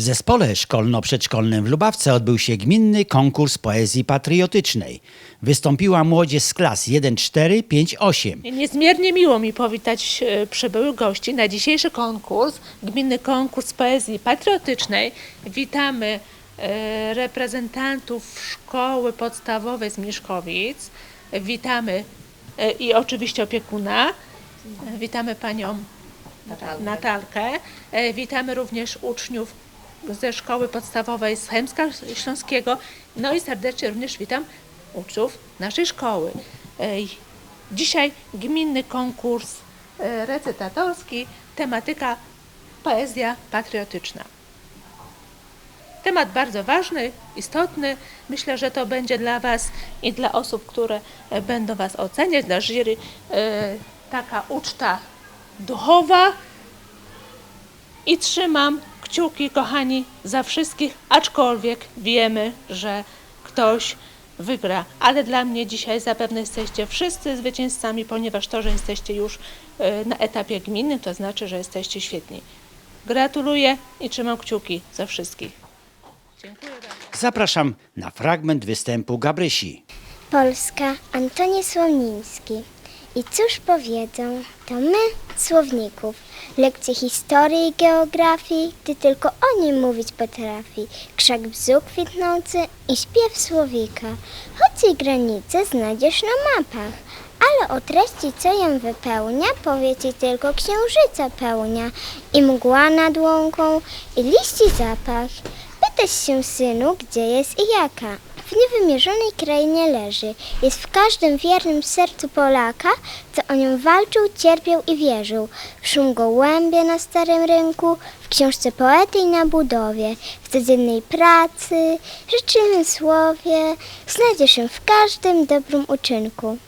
W zespole szkolno-przedszkolnym w Lubawce odbył się gminny konkurs poezji patriotycznej. Wystąpiła młodzież z klas 1, 4, 5, 8. Niezmiernie miło mi powitać e, przybyłych gości na dzisiejszy konkurs, gminny konkurs poezji patriotycznej. Witamy e, reprezentantów szkoły podstawowej z Mieszkowic. Witamy e, i oczywiście opiekuna. Witamy panią Natalkę. Witamy również uczniów ze szkoły podstawowej z Chemska Śląskiego. No i serdecznie również witam uczniów naszej szkoły. Dzisiaj gminny konkurs e, recytatorski, tematyka poezja patriotyczna. Temat bardzo ważny, istotny. Myślę, że to będzie dla Was i dla osób, które e, będą Was oceniać, dla jury, e, taka uczta duchowa. I trzymam kciuki, kochani, za wszystkich, aczkolwiek wiemy, że ktoś wygra. Ale dla mnie dzisiaj zapewne jesteście wszyscy zwycięzcami, ponieważ to, że jesteście już e, na etapie gminnym, to znaczy, że jesteście świetni. Gratuluję i trzymam kciuki za wszystkich. Dziękuję bardzo. Zapraszam na fragment występu Gabrysi. Polska, Antoni Słoniński. I cóż powiedzą, to my, słowników, lekcje historii i geografii, gdy tylko o nim mówić potrafi, krzak bzu kwitnący i śpiew słowika. Choć i granice znajdziesz na mapach, ale o treści, co ją wypełnia, powie ci tylko księżyca pełnia i mgła nad łąką i liści zapach. Pytasz się, synu, gdzie jest i jaka? W niewymierzonej krainie leży. Jest w każdym wiernym sercu Polaka, co o nią walczył, cierpiał i wierzył. W szum gołębie na starym rynku, w książce poety i na budowie, w codziennej pracy, życzliwym słowie, znajdziesz ją w każdym dobrym uczynku.